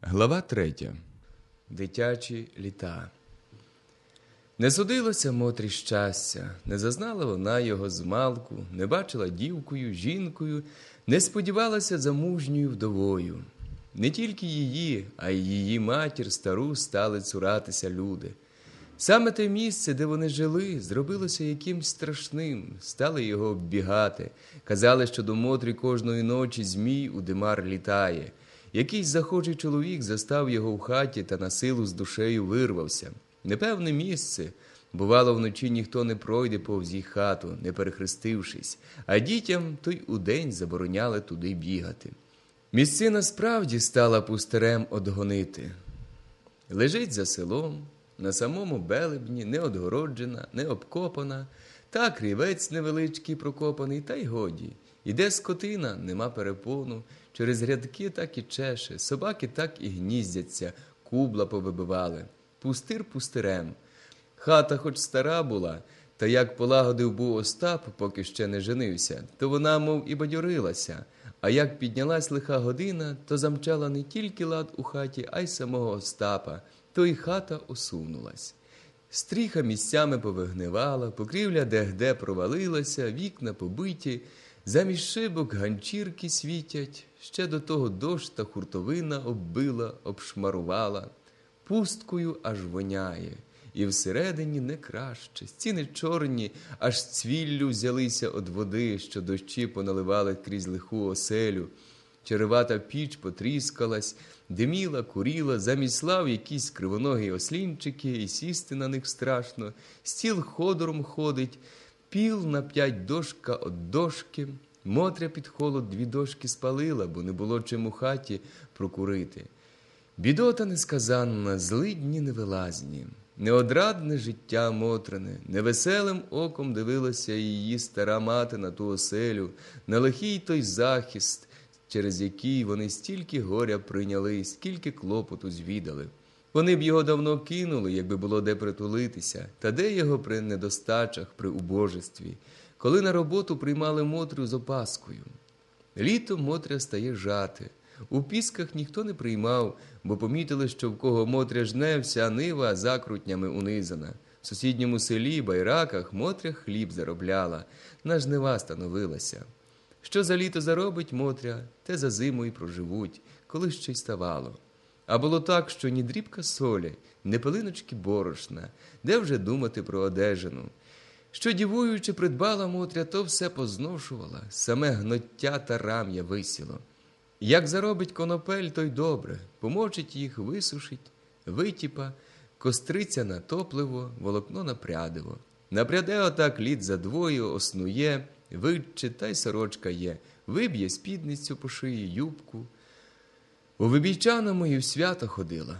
Глава третя. Дитячі літа. Не судилося Мотрі щастя, не зазнала вона його змалку, не бачила дівкою, жінкою, не сподівалася замужньою вдовою. Не тільки її, а й її матір стару стали цуратися люди. Саме те місце, де вони жили, зробилося якимсь страшним, стали його оббігати. Казали, що до Мотрі кожної ночі змій у димар літає. Якийсь захожий чоловік застав його в хаті та на силу з душею вирвався. Непевне місце. Бувало, вночі ніхто не пройде повз їх хату, не перехрестившись, а дітям то й удень забороняли туди бігати. Місцина справді стала пустирем одгонити. Лежить за селом, на самому белебні, не одгороджена, не обкопана, так рівець невеличкий прокопаний, та й годі. Іде скотина, нема перепону, через рядки так і чеше, собаки так і гніздяться, кубла повибивали. Пустир пустирем. Хата хоч стара була, та як полагодив був Остап, поки ще не женився, то вона, мов і бадьорилася. А як піднялась лиха година, то замчала не тільки лад у хаті, а й самого Остапа, то й хата осунулась. Стріха місцями повигнивала, покрівля де-де провалилася, вікна побиті, замість шибок ганчірки світять, ще до того дощ та хуртовина оббила, обшмарувала, пусткою аж воняє. І всередині не краще. Стіни чорні, аж цвіллю взялися од води, що дощі поналивали крізь лиху оселю. Черевата піч потріскалась, диміла, куріла, замість лав якісь кривоногі ослінчики, і сісти на них страшно. Стіл ходором ходить, піл на п'ять дошка од дошки. Мотря під холод дві дошки спалила, бо не було чим у хаті прокурити. Бідота несказанна, злидні невилазні. Неодрадне життя Мотрине, невеселим оком дивилася її стара мати на ту оселю, на лихий той захист, через який вони стільки горя прийняли, скільки клопоту звідали. Вони б його давно кинули, якби було де притулитися, та де його при недостачах, при убожестві, коли на роботу приймали Мотрю з опаскою. Літом Мотря стає жати. У пісках ніхто не приймав, бо помітили, що в кого Мотря жне, вся нива закрутнями унизана. В сусідньому селі, байраках, Мотря хліб заробляла, на жнива становилася. Що за літо заробить Мотря, те за зиму й проживуть, коли ще й ставало. А було так, що ні дрібка солі, ні пилиночки борошна, де вже думати про одежину. Що дівуючи, придбала Мотря, то все позношувала, саме гноття та рам'я висіло. Як заробить конопель, то й добре, помочить їх, висушить, витіпа, костриця на топливо, волокно на прядиво. Напряде отак лід за двою, оснує, витче, та й сорочка є, виб'є спідницю по шиї, юбку. У вибійчаному і в свято ходила.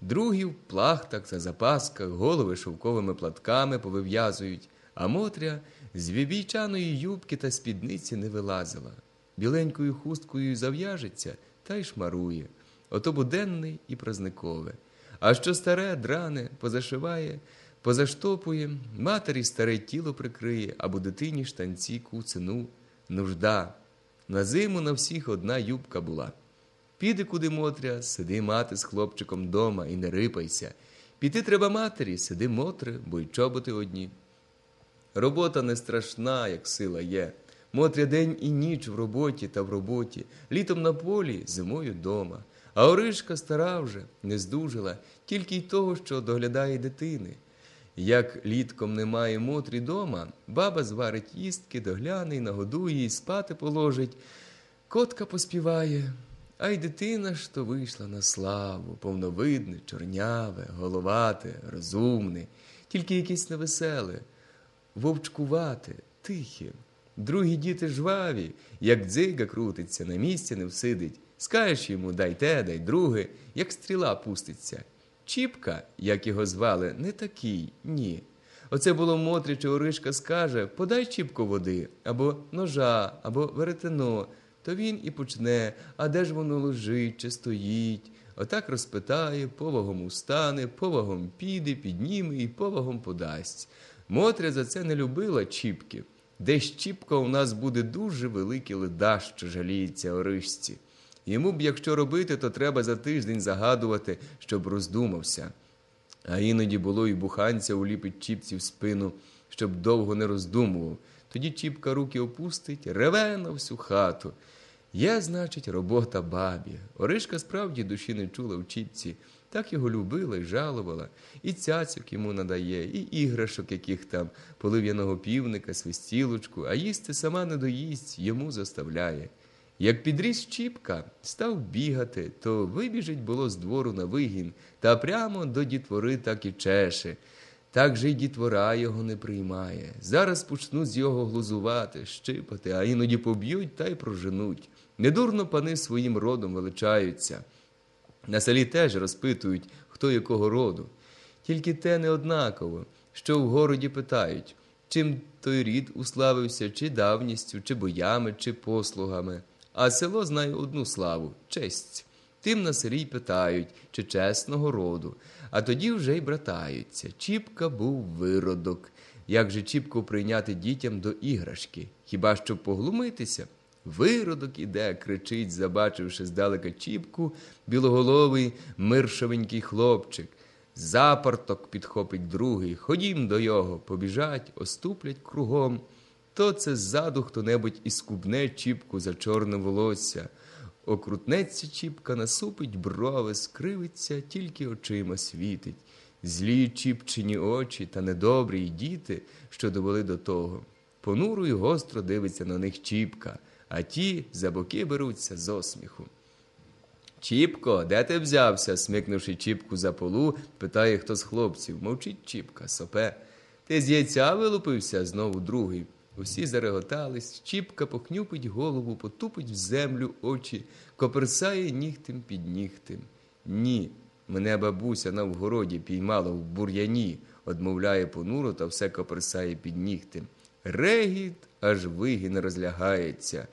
Другі в плахтах та запасках, голови шовковими платками повив'язують, а Мотря з вибійчаної юбки та спідниці не вилазила біленькою хусткою зав'яжеться та й шмарує. Ото буденний і празникове. А що старе, дране, позашиває, позаштопує, матері старе тіло прикриє, або дитині штанці куцину, нужда. На зиму на всіх одна юбка була. Піди куди Мотря, сиди мати з хлопчиком дома і не рипайся. Піти треба матері, сиди Мотре, бо й чоботи одні. Робота не страшна, як сила є. Мотря день і ніч в роботі та в роботі, літом на полі, зимою дома. А Оришка стара вже не здужила, тільки й того, що доглядає дитини. Як літком немає Мотрі дома, баба зварить їстки, догляне й нагодує, і спати положить. Котка поспіває, а й дитина ж то вийшла на славу, повновидне, чорняве, головате, розумне, тільки якесь невеселе, вовчкувате, тихе. Другі діти жваві, як дзига крутиться, на місці не всидить. Скажеш йому дай те, дай друге, як стріла пуститься. Чіпка, як його звали, не такий, ні. Оце було Мотрі чи Оришка скаже подай чіпку води, або ножа, або веретено, то він і почне, а де ж воно лежить чи стоїть. Отак розпитає, повагом устане, повагом піде, підніме і повагом подасть. Мотря за це не любила чіпки. Десь чіпка у нас буде дуже великий леда, що жаліється Оришці. Йому б, якщо робити, то треба за тиждень загадувати, щоб роздумався. А іноді було і буханця уліпить чіпці в спину, щоб довго не роздумував. Тоді чіпка руки опустить, реве на всю хату. Є, значить, робота бабі. Оришка справді душі не чула в чіпці, так його любила і жалувала, і цяцьок йому надає, і іграшок, яких там, полив'яного півника, свистілочку, а їсти сама не доїсть, йому заставляє. Як підріс Чіпка, став бігати, то вибіжить було з двору на вигін, та прямо до дітвори так і чеше. Так же й дітвора його не приймає. Зараз почнуть з його глузувати, щипати, а іноді поб'ють та й проженуть. Недурно пани своїм родом величаються. На селі теж розпитують, хто якого роду. Тільки те не однаково, що в городі питають, чим той рід уславився, чи давністю, чи боями, чи послугами. А село знає одну славу честь. Тим на селі питають, чи чесного роду, а тоді вже й братаються. Чіпка був виродок. Як же Чіпку прийняти дітям до іграшки? Хіба що поглумитися? Виродок іде, кричить, забачивши здалека Чіпку, білоголовий миршовенький хлопчик. Запарток підхопить другий, ходім до його, побіжать, оступлять кругом. То це ззаду хто-небудь і скубне Чіпку за чорне волосся. Окрутнеться Чіпка, насупить брови, скривиться, тільки очима світить. Злі чіпчині очі та недобрі й діти, що довели до того. Понуро й гостро дивиться на них Чіпка, а ті за боки беруться з осміху. Чіпко, де ти взявся? смикнувши Чіпку за полу, питає хто з хлопців. Мовчить Чіпка, сопе. Ти з яйця вилупився? знову другий. Усі зареготались, Чіпка похнюпить голову, потупить в землю очі, коперсає нігтем під нігтем. Ні, мене бабуся на вгороді піймала в бур'яні, одмовляє понуро та все коперсає під нігтем. Регіт аж вигін розлягається.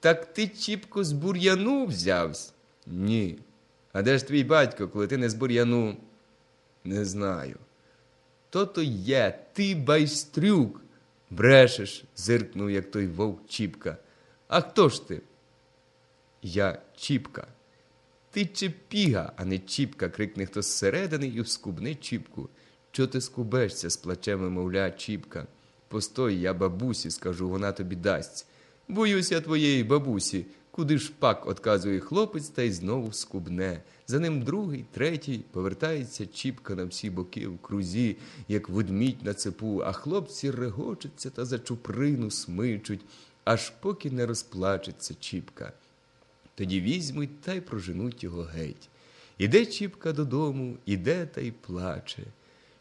Так ти, Чіпко, з бур'яну взявсь? Ні. А де ж твій батько, коли ти не з бур'яну? Не знаю. То-то є, ти байстрюк. Брешеш, зиркнув, як той вовк Чіпка. А хто ж ти? Я Чіпка. Ти чепіга, а не Чіпка, крикне хто зсередини і вскубне Чіпку. Чо ти скубешся, з плачем мовля, Чіпка. Постой, я бабусі, скажу, вона тобі дасть. Боюся твоєї бабусі. Куди ж пак, отказує хлопець та й знову скубне. За ним другий, третій повертається Чіпка на всі боки в крузі, як ведмідь на цепу, а хлопці регочуться та за чуприну смичуть, аж поки не розплачеться Чіпка. Тоді візьмуть та й проженуть його геть. Іде Чіпка додому, іде та й плаче.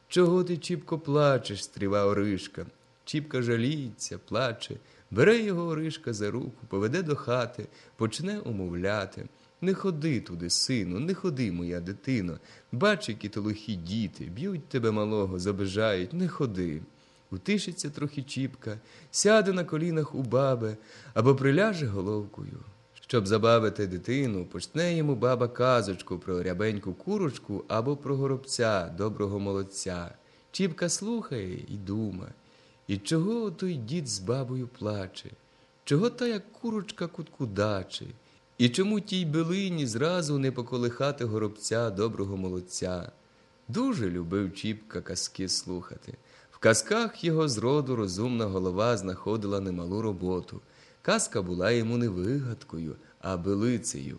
Чого ти, Чіпко, плачеш? стріва Оришка. Чіпка жаліється, плаче, бере його Оришка за руку, поведе до хати, почне умовляти. Не ходи туди, сину, не ходи, моя дитино. Бач, які то лихі діти, б'ють тебе малого, забижають, не ходи. Утишиться трохи Чіпка, сяде на колінах у баби або приляже головкою. Щоб забавити дитину, почне йому баба казочку про рябеньку курочку або про горобця, доброго молодця. Чіпка слухає і дума. І чого той дід з бабою плаче? Чого та як курочка куткудаче? І чому тій билині зразу не поколихати горобця, доброго молодця? Дуже любив Чіпка казки слухати. В казках його зроду розумна голова знаходила немалу роботу. Казка була йому не вигадкою, а билицею.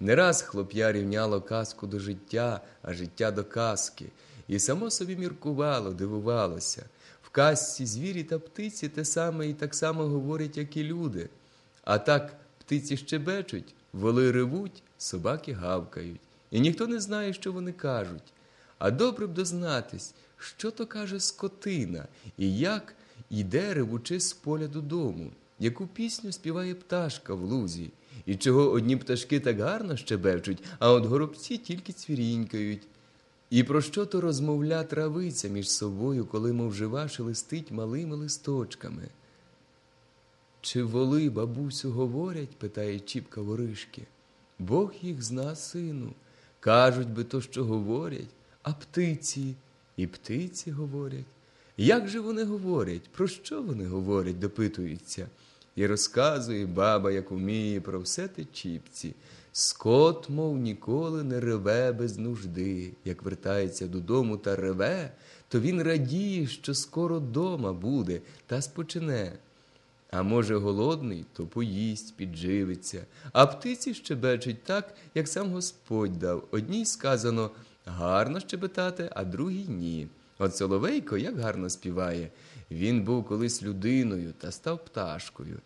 Не раз хлоп'я рівняло казку до життя, а життя до казки, і само собі міркувало, дивувалося. В казці звірі та птиці те саме і так само говорять, як і люди. А так птиці щебечуть, воли ревуть, собаки гавкають. І ніхто не знає, що вони кажуть. А добре б дознатись, що то каже скотина, і як іде ревучи з поля додому, яку пісню співає пташка в лузі, і чого одні пташки так гарно щебечуть, а от горобці тільки цвірінькають. І про що то розмовля травиця між собою, коли мов жива шелестить малими листочками? Чи воли, бабусю, говорять? питає Чіпка воришки. Бог їх зна, сину. Кажуть би то, що говорять, а птиці, і птиці говорять. Як же вони говорять? Про що вони говорять? допитуються. І розказує баба, як уміє, про все те чіпці. Скот, мов ніколи не реве без нужди. Як вертається додому та реве, то він радіє, що скоро дома буде та спочине. А може, голодний, то поїсть, підживиться, а птиці щебечуть так, як сам Господь дав. Одній сказано гарно щебетати, а другій ні. От Соловейко як гарно співає. Він був колись людиною та став пташкою.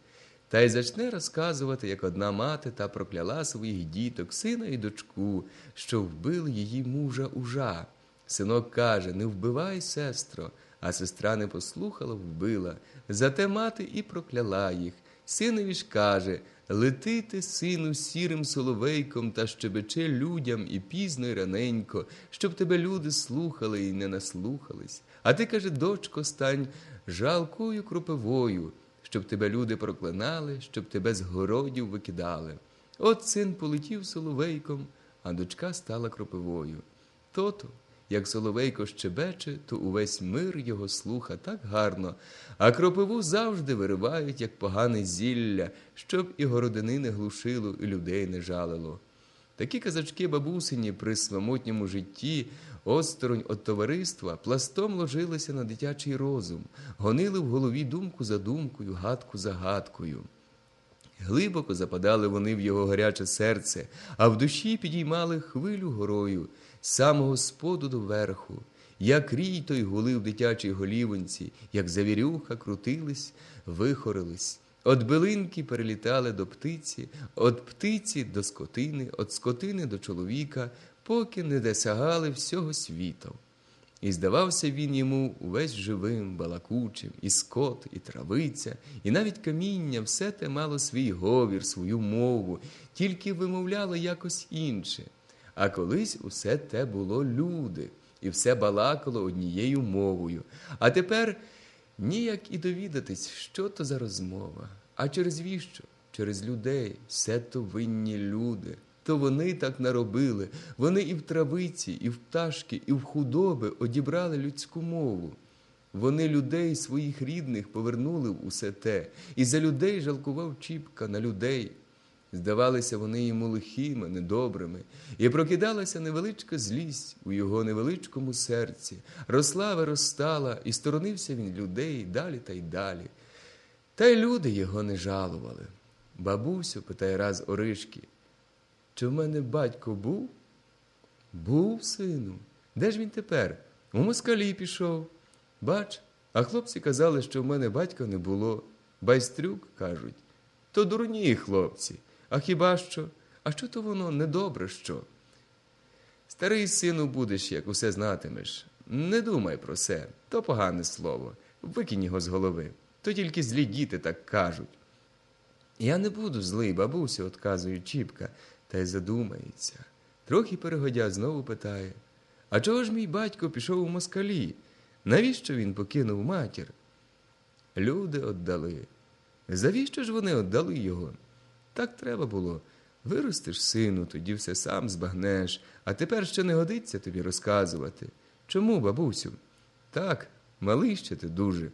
Та й зачне розказувати, як одна мати та прокляла своїх діток, сина і дочку, що вбили її мужа ужа. Синок каже: Не вбивай, сестро, а сестра не послухала, вбила. Зате мати і прокляла їх. Синові ж каже: Лети ти, сину, сірим соловейком та щебече людям і пізно, і раненько, щоб тебе люди слухали і не наслухались. А ти каже, дочко, стань жалкою кропивою, щоб тебе люди проклинали, щоб тебе з городів викидали. От син полетів соловейком, а дочка стала кропивою. То-то, як соловейко щебече, то увесь мир його слуха так гарно, а кропиву завжди виривають, як погане зілля, щоб і городини не глушило, і людей не жалило. Такі казачки бабусині при самотньому житті, осторонь від товариства, пластом ложилися на дитячий розум, гонили в голові думку за думкою, гадку за гадкою. Глибоко западали вони в його гаряче серце, а в душі підіймали хвилю горою, з самого споду до верху. Як рій той гулив дитячій голівонці, як завірюха крутились, вихорились. От билинки перелітали до птиці, от птиці до скотини, от скотини до чоловіка, поки не досягали всього світу. І здавався він йому увесь живим, балакучим, і скот, і травиця, і навіть каміння, все те мало свій говір, свою мову, тільки вимовляло якось інше. А колись усе те було люди, і все балакало однією мовою. А тепер ніяк і довідатись, що то за розмова. А через віщо? Через людей, все то винні люди. То вони так наробили. Вони і в травиці, і в пташки, і в худоби одібрали людську мову. Вони людей своїх рідних повернули в усе те, і за людей жалкував Чіпка на людей. Здавалися вони йому лихими, недобрими, і прокидалася невеличка злість у його невеличкому серці, росла, виростала, і сторонився він людей далі та й далі. Та й люди його не жалували. Бабусю, питає раз Оришки, чи в мене батько був? Був, сину. Де ж він тепер? У москалі пішов. Бач, а хлопці казали, що в мене батька не було. Байстрюк, кажуть, то дурні хлопці. А хіба що? А що то воно недобре що? Старий сину будеш, як усе знатимеш. Не думай про це, то погане слово. Викинь його з голови. То тільки злі діти так кажуть. Я не буду злий, бабусю, отказує Чіпка, та й задумається. Трохи перегодя знову питає А чого ж мій батько пішов у москалі? Навіщо він покинув матір? Люди отдали. Завіщо ж вони отдали його? Так треба було. Виростеш, сину, тоді все сам збагнеш, а тепер ще не годиться тобі розказувати. Чому, бабусю? Так, малий ще ти дуже.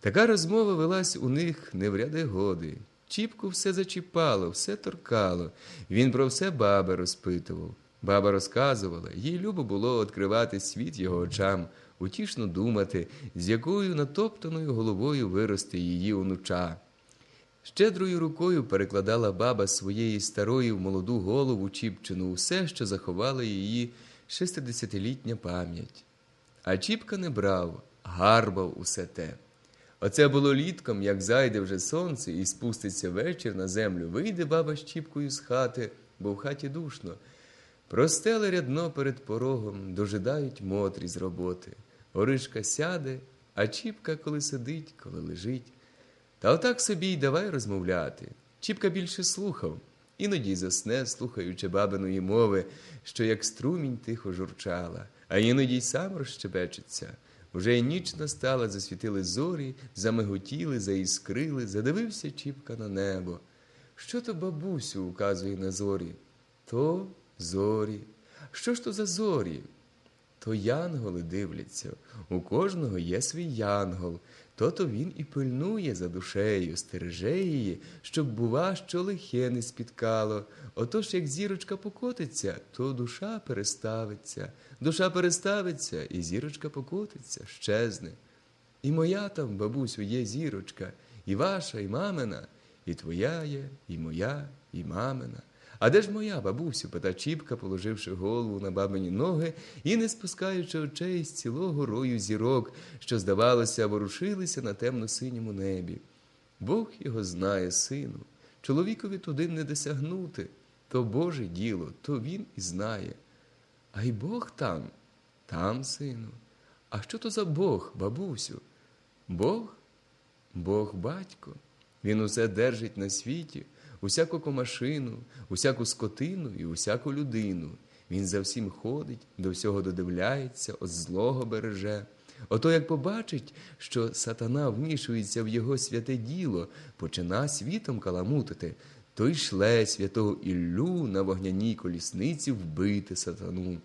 Така розмова велась у них не в ряди годи. Чіпку все зачіпало, все торкало. Він про все баба розпитував. Баба розказувала, їй любо було відкривати світ його очам, утішно думати, з якою натоптаною головою виросте її онуча. Щедрою рукою перекладала баба своєї старої в молоду голову Чіпчину усе, що заховала її шестидесятилітня пам'ять. А Чіпка не брав, гарбав усе те. Оце було літком, як зайде вже сонце і спуститься вечір на землю, вийде баба з Чіпкою з хати, бо в хаті душно. Простеле рядно перед порогом, дожидають мотрі з роботи. Оришка сяде, а Чіпка коли сидить, коли лежить. Та отак собі й давай розмовляти. Чіпка більше слухав, іноді засне, слухаючи бабиної мови, що як струмінь тихо журчала, а іноді й сам розщебечеться. Уже й ніч настала, засвітили зорі, замиготіли, заіскрили, задивився Чіпка на небо. Що то бабусю указує на зорі? То зорі. Що ж то за зорі? то янголи дивляться, у кожного є свій янгол, то-то він і пильнує за душею, стереже її, щоб, бува, що лихе не спіткало. Отож, як зірочка покотиться, то душа переставиться, душа переставиться, і зірочка покотиться, щезне. І моя там, бабусю, є зірочка, і ваша, і мамина, і твоя є, і моя, і мамина. А де ж моя бабусю? пита Чіпка, положивши голову на бабині ноги і не спускаючи очей з цілого рою зірок, що, здавалося, ворушилися на темно-синьому небі. Бог його знає, сину. Чоловікові туди не досягнути. То Боже діло, то він і знає. А й Бог там, там, сину. А що то за Бог, бабусю? Бог? Бог батько. Він усе держить на світі, усяку комашину, усяку скотину і усяку людину. Він за всім ходить, до всього додивляється, от злого береже. Ото як побачить, що сатана вмішується в його святе діло, почина світом каламутити, то й шле святого Іллю на вогняній колісниці вбити сатану.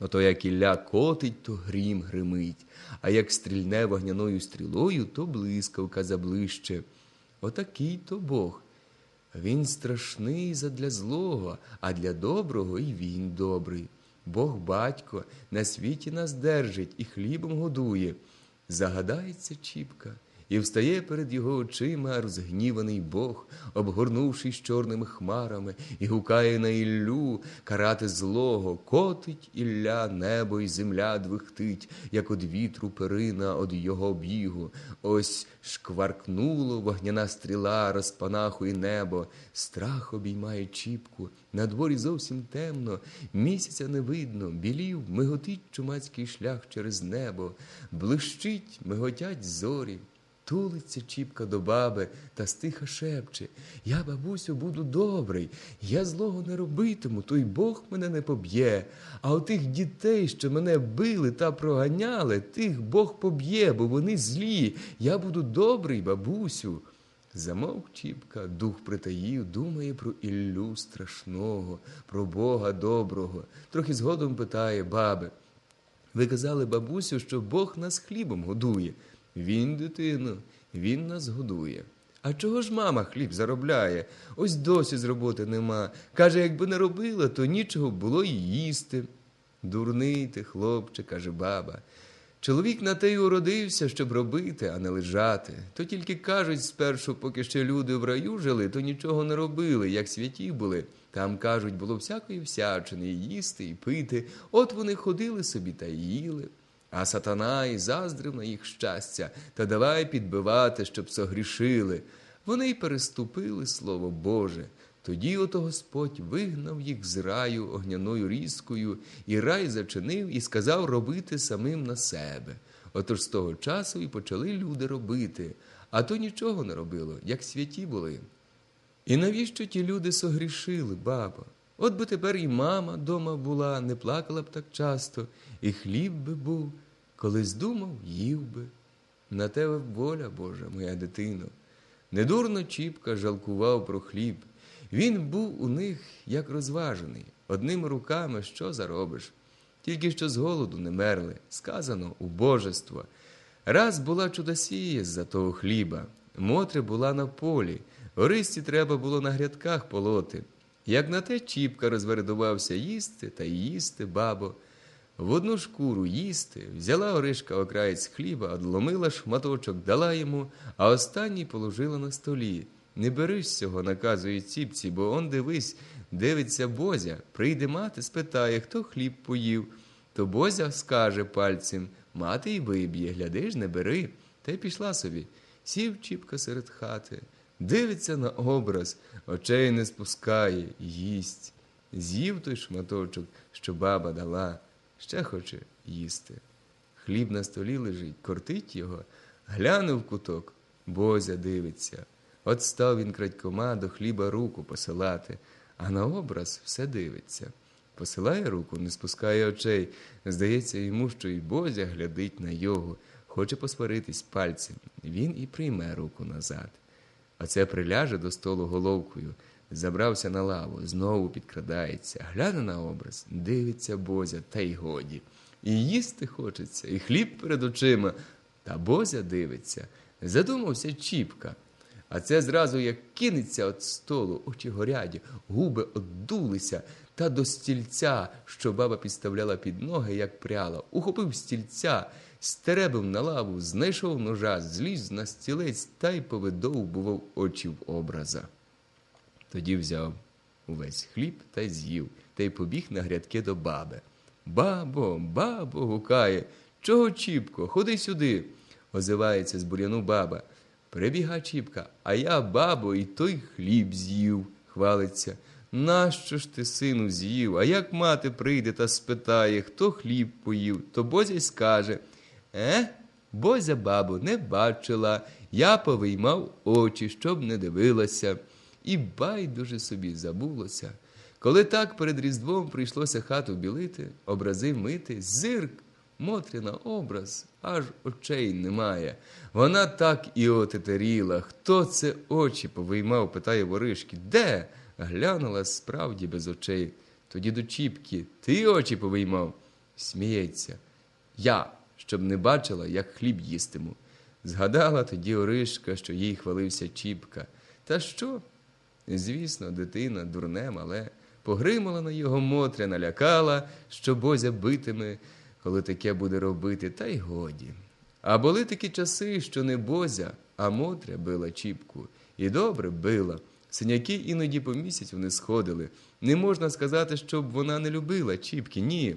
Ото як Ілля котить, то грім гримить, а як стрільне вогняною стрілою, то блискавка заближче. Отакий то Бог. Він страшний задля злого, а для доброго і він добрий. Бог батько на світі нас держить і хлібом годує. Загадається Чіпка, і встає перед його очима розгніваний Бог, обгорнувшись чорними хмарами, і гукає на Іллю карати злого, котить Ілля, небо і земля двихтить, як од вітру перина од його бігу. Ось шкваркнуло вогняна стріла, розпанахує небо, страх обіймає Чіпку. На дворі зовсім темно, місяця не видно, білів, миготить чумацький шлях через небо, блищить, миготять зорі. Тулиться Чіпка до баби та стиха шепче Я, бабусю, буду добрий, я злого не робитиму, то й Бог мене не поб'є. А отих дітей, що мене били та проганяли, тих Бог поб'є, бо вони злі. Я буду добрий, бабусю. Замовк Чіпка, дух притаїв, думає про Іллю страшного, про Бога доброго. Трохи згодом питає баби. Ви казали, бабусю, що Бог нас хлібом годує. Він, дитино, він нас годує. А чого ж мама хліб заробляє? Ось досі з роботи нема. Каже, якби не робила, то нічого було й їсти. Дурний ти, хлопче, каже баба. Чоловік на те й уродився, щоб робити, а не лежати. То тільки кажуть спершу, поки ще люди в раю жили, то нічого не робили, як святі були. Там, кажуть, було всякої всячини, і їсти, і пити. От вони ходили собі та їли. А сатана і заздрив на їх щастя, та давай підбивати, щоб согрішили. Вони й переступили слово Боже. Тоді ото Господь вигнав їх з раю огняною різкою, і рай зачинив і сказав робити самим на себе. Отож з того часу і почали люди робити, а то нічого не робило, як святі були. І навіщо ті люди согрішили, баба? От би тепер і мама дома була, не плакала б так часто, і хліб би був, колись думав, їв би. На тебе воля Божа, моя дитино. Недурно Чіпка жалкував про хліб. Він був у них як розважений, одними руками що заробиш. Тільки що з голоду не мерли, сказано убожество. Раз була чудосія з-за того хліба, Мотря була на полі, Ористі треба було на грядках полоти. Як на те Чіпка розвередувався їсти та їсти, бабо. В одну шкуру їсти, взяла Оришка окраєць хліба, одломила шматочок, дала йому, а останній положила на столі. Не берись цього, наказує ціпці, бо он дивись, дивиться Бозя. Прийде мати, спитає, хто хліб поїв. То Бозя скаже пальцем мати й виб'є, глядиш, не бери. Та й пішла собі. Сів Чіпка серед хати, дивиться на образ, очей не спускає, їсть. З'їв той шматочок, що баба дала, ще хоче їсти. Хліб на столі лежить, кортить його, глянув куток, Бозя дивиться. От став він крадькома до хліба руку посилати, а на образ все дивиться. Посилає руку, не спускає очей. Здається йому, що і Бозя глядить на його, хоче посваритись пальцем. Він і прийме руку назад. Оце приляже до столу головкою, забрався на лаву, знову підкрадається, гляне на образ, дивиться Бозя, та й годі. і їсти хочеться, і хліб перед очима. Та Бозя дивиться, задумався Чіпка. А це зразу як кинеться від столу, очі горяді, губи оддулися, та до стільця, що баба підставляла під ноги, як пряла, ухопив стільця, стеребив на лаву, знайшов ножа, зліз на стілець та й повидовбував очі в образа. Тоді взяв увесь хліб та з'їв, та й побіг на грядки до баби. Бабо, бабо, гукає, чого Чіпко, ходи сюди, озивається з бур'яну баба. Прибіга Чіпка, а я, бабо, і той хліб з'їв, хвалиться. Нащо ж ти, сину, з'їв? А як мати прийде та спитає, хто хліб поїв, то Бозя скаже Е, Бозя, бабо, не бачила, я повиймав очі, щоб не дивилася, і байдуже собі забулося. Коли так перед Різдвом прийшлося хату білити, образи мити, зирк, Мотрина образ, аж очей немає. Вона так і отетеріла. Хто це очі повиймав, питає воришки. Де? Глянула справді без очей. Тоді до Чіпки. Ти очі повиймав? Сміється. Я, щоб не бачила, як хліб їстиму. Згадала тоді Оришка, що їй хвалився Чіпка. Та що? Звісно, дитина, дурне, мале, погримала на його Мотря, налякала, що Бозя битиме, коли таке буде робити, та й годі. А були такі часи, що не Бозя, а Мотря била Чіпку. І добре била. Синяки іноді по місяцю не сходили. Не можна сказати, щоб вона не любила Чіпки. Ні.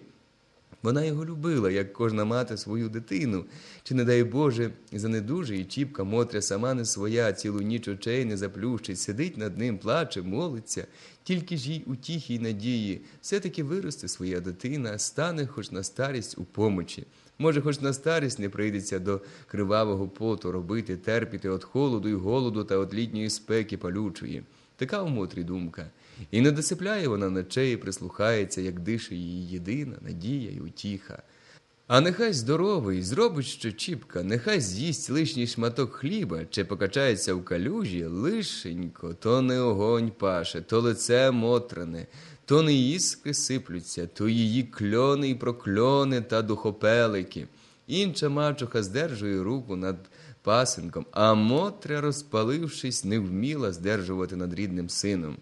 Вона його любила, як кожна мати свою дитину. Чи, не дай Боже, занедужий, і Чіпка Мотря сама не своя, цілу ніч очей не заплющить, сидить над ним, плаче, молиться. Тільки ж їй утіхи й надії. Все-таки виросте своя дитина, стане хоч на старість у помочі. Може, хоч на старість не прийдеться до кривавого поту робити, терпіти від холоду й голоду та від літньої спеки палючої. Така в Мотрі думка. І не досипляє вона ночей, прислухається, як дише її єдина надія й утіха. А нехай здоровий, зробить що чіпка, нехай з'їсть лишній шматок хліба чи покачається в калюжі, лишенько, то не огонь паше, то лице мотрене, то не іски сиплються, то її кльони й прокльони та духопелики. Інша мачуха здержує руку над пасенком, а Мотря, розпалившись, не вміла здержувати над рідним сином.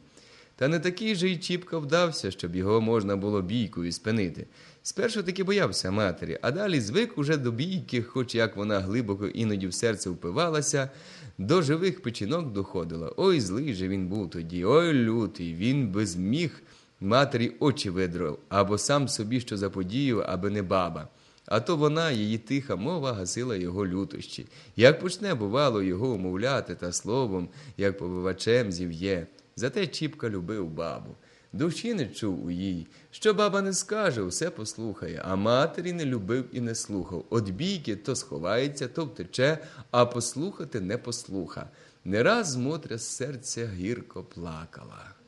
Та не такий же й Чіпка вдався, щоб його можна було бійкою спинити. Спершу таки боявся матері, а далі звик уже до бійки, хоч як вона глибоко іноді в серце впивалася, до живих печінок доходила. Ой, злий же він був тоді, ой лютий, він би зміг матері очі видрав, або сам собі що заподіяв, аби не баба. А то вона, її тиха мова, гасила його лютощі. Як почне, бувало, його умовляти та словом, як повивачем зів'є. Зате Чіпка любив бабу. Душі не чув у їй. Що баба не скаже, все послухає, а матері не любив і не слухав. От бійки то сховається, то втече, а послухати не послуха. Не раз Мотря серця гірко плакала.